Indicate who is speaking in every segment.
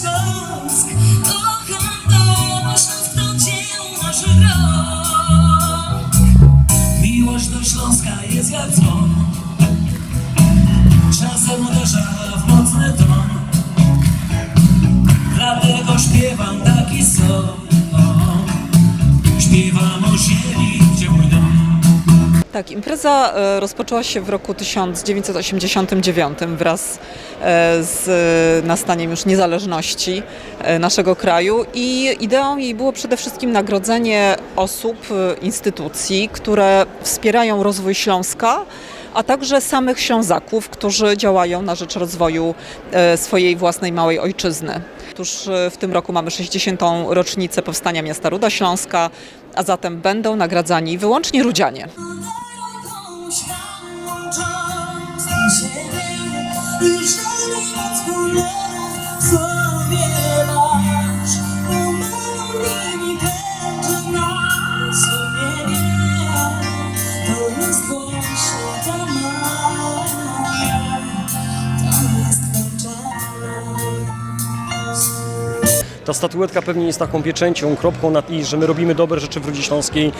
Speaker 1: Śląsk, kocham to Śląsk to dzieło naszych rąk. Miłość do Śląska jest jak dzwon. Czasem uderza w mocny ton. Dlatego śpiewam taki song. Śpiewam o ziemi,
Speaker 2: Tak, impreza e, rozpoczęła się w roku 1989 wraz e, z e, nastaniem już niezależności naszego kraju i ideą jej było przede wszystkim nagrodzenie osób, instytucji, które wspierają rozwój Śląska, a także samych Ślązaków, którzy działają na rzecz rozwoju swojej własnej małej ojczyzny. Otóż w tym roku mamy 60. rocznicę powstania miasta Ruda Śląska, a zatem będą nagradzani wyłącznie Rudzianie.
Speaker 1: Ręką świat łącząc na Ta
Speaker 3: statuetka pewnie jest taką pieczęcią, kropką nad i, że my robimy dobre rzeczy w Rudzie Śląskiej.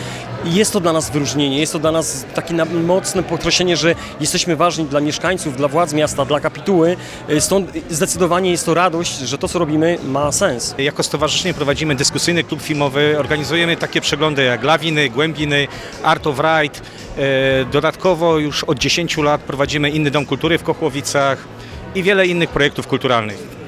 Speaker 3: I jest to dla nas wyróżnienie, jest to dla nas takie mocne podkreślenie, że jesteśmy ważni dla mieszkańców, dla władz miasta, dla kapituły. Y, Stąd zdecydowanie jest to radość, że to, co robimy, ma sens.
Speaker 4: Jako stowarzyszenie prowadzimy dyskusyjny klub filmowy, organizujemy takie przeglądy jak Lawiny, Głębiny, Art of Ride. E, Dodatkowo już od 10 lat prowadzimy inny dom kultury w Kochłowicach i wiele innych projektów kulturalnych.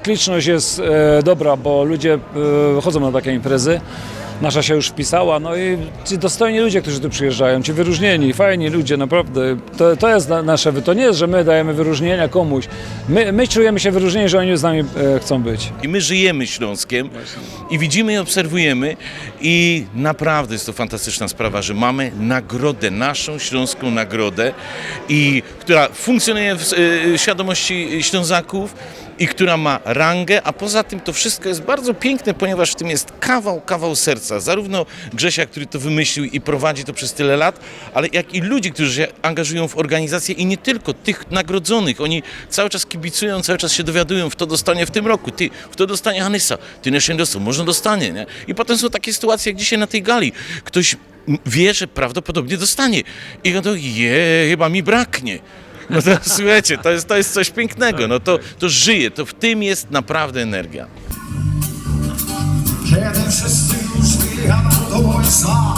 Speaker 5: Cykliczność jest e, dobra, bo ludzie e, chodzą na takie imprezy. Nasza się już wpisała, no i ci dostojni ludzie, którzy tu przyjeżdżają, ci wyróżnieni, fajni ludzie, naprawdę. To, to jest na, nasze, to nie jest, że my dajemy wyróżnienia komuś. My, my czujemy się wyróżnieni, że oni z nami e, chcą być.
Speaker 6: I my żyjemy Śląskiem i widzimy i obserwujemy i naprawdę jest to fantastyczna sprawa, że mamy nagrodę, naszą śląską nagrodę, i, która funkcjonuje w świadomości Ślązaków i która ma rangę, a poza tym to wszystko jest bardzo piękne, ponieważ w tym jest kawał, kawał serca. Zarówno Grzesia, który to wymyślił i prowadzi to przez tyle lat, ale jak i ludzi, którzy się angażują w organizację i nie tylko tych nagrodzonych. Oni cały czas kibicują, cały czas się dowiadują, w to dostanie w tym roku, ty, w to dostanie Hanysa, ty nie dostał, może dostanie, nie? I potem są takie sytuacje jak dzisiaj na tej gali. Ktoś wie, że prawdopodobnie dostanie. I on to, je, chyba mi braknie. No to słuchajcie, to jest, to jest coś pięknego, no to, to żyje, to w tym jest naprawdę energia.
Speaker 7: Kiedy wszyscy już wyjadą do wojska